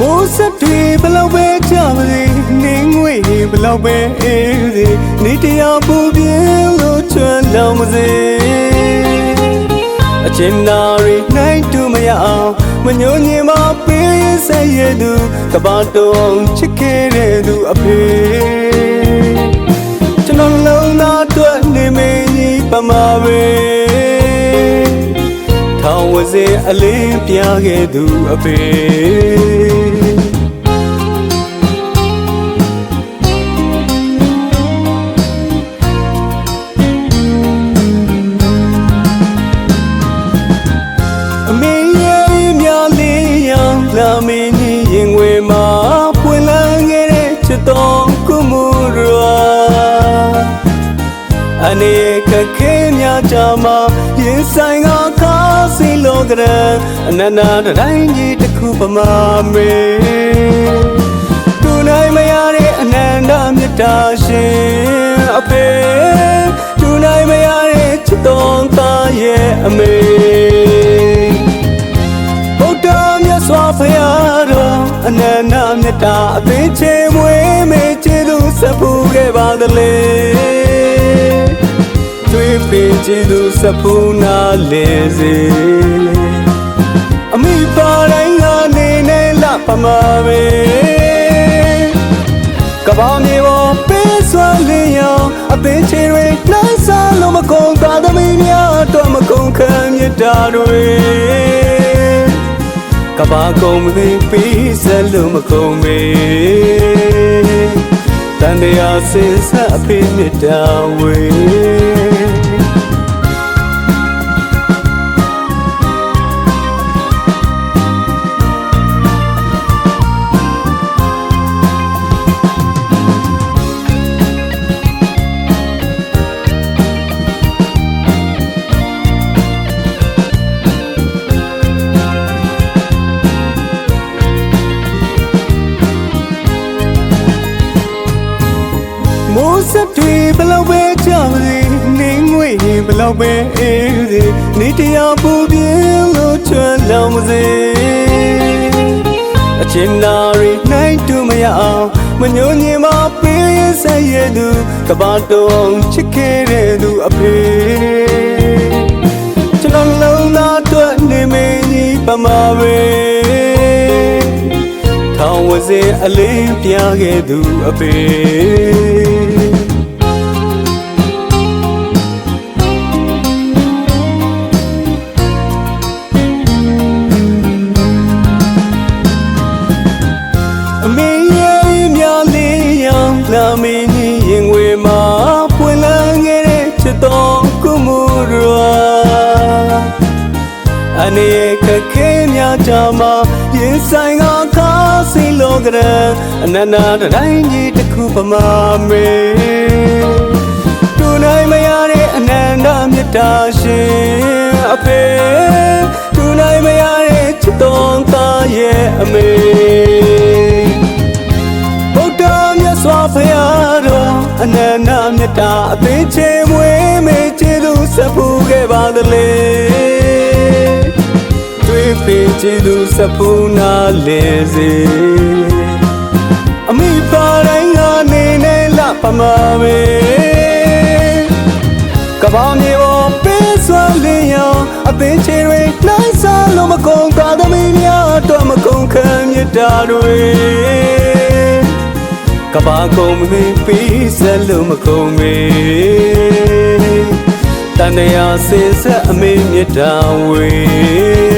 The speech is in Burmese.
မိုးစက်တွေဘလောက်ပဲကြပါစေနေငွေတွေဘလောက်ပဲအေးစေနေတရားပူပြင်းလို့ချွန်းလောင်မစေအချင်းနာရီနိုင်တူမရအောင်မညိုညင်မပေးဆက်ရသူကဘာတုံးချစ်ခဲ့တဲ့သူအဖေကျွန်တော်လုံးသားအတွက်နေမင်းကြီးပမာပဲထောင်ဝစင်အလင်းပြခဲ့သူအဖေ ခက်ခဲများကြမှာရင်ဆိုင်ကခါစီလောကရန်အနန္တတိုင်းကြီးတစ်ခုပမာမေသူနိုင်မရတဲ့အနန္တမြတ်တာရှင်အဖေသူနိုင်မရတဲ့ချစ်တော်သားရဲ့အမေဗုဒ္ဓမြတ်စွာဘုရားတော်အနန္တမြတ်တာအသင်ချေမွေးမေချေသူဆက်ဖူးခဲ့ပါသလေ တွေ့ပင်ချေသူဆက်ဖူးနာလေစေအမိပါတိုင်းကနေနေလပမာပဲကဘာမြေပေါ်ပေးစွာလင်းရောင်အသင်ချေတွေနိုင်စားလို့မကုန်သာသမီများအတွက်မကုန်ခံမြတ်တာတွေကဘာကုန်မသိပြီးစလို့မကုန်မေတန်တရားစင်ဆက်အဖေမြတ်တာဝေ မိုးဆက်တွေဘလောက်ပဲကြာပါစေနေငွေဘလောက်ပဲအေးစေနေတရားပူပြင်းလို့ချွမ်းလောင်ပါစေအချင်းနာရီနိုင်တူမရအောင်မညိုညင်မပေးဆက်ရသူကဘာတုံးချစ်ခဲ့တဲ့သူအဖေကျွန်တော်လုံးသားအတွက်နေမင်းကြီးပမာပဲထောင်ဝစေအလင်းပြခဲ့သူအဖေ တဲ့ချစ်တော်ကုမှုရာအနေခက်ခဲများကြမှာရင်ဆိုင်ကခါစီလောကရန်အနန္တတိုင်းကြီးတစ်ခုပမာမေသူနိုင်မရတဲ့အနန္တမြတ်တာရှင်အဖေသူနိုင်မရတဲ့ချစ်တော်သားရဲ့အမေဗုဒ္ဓမြတ်စွာဘုရားတော်အနန္တမြတ်တာအသေးချေမွေးမေချေသူဆက်ဖူးခဲ့ ပါသလေတွေ့ပင်ချေသူဆက်ဖူးနာလေစေအမိပါတိုင်းကနေနေလပမာမေကဘာမြေပေါ်ပေးစွာလင်းရောင်အသင်ချေတွေနိုင်စားလို့မကုန်သာသမီများအတွက်မကုန်ခံမြတ်တာတွေကဘာကုန်မသိပြီးစက်လို့မကုန်မေတ န်တရားစင်ဆက်အမေမြတ်တာဝေ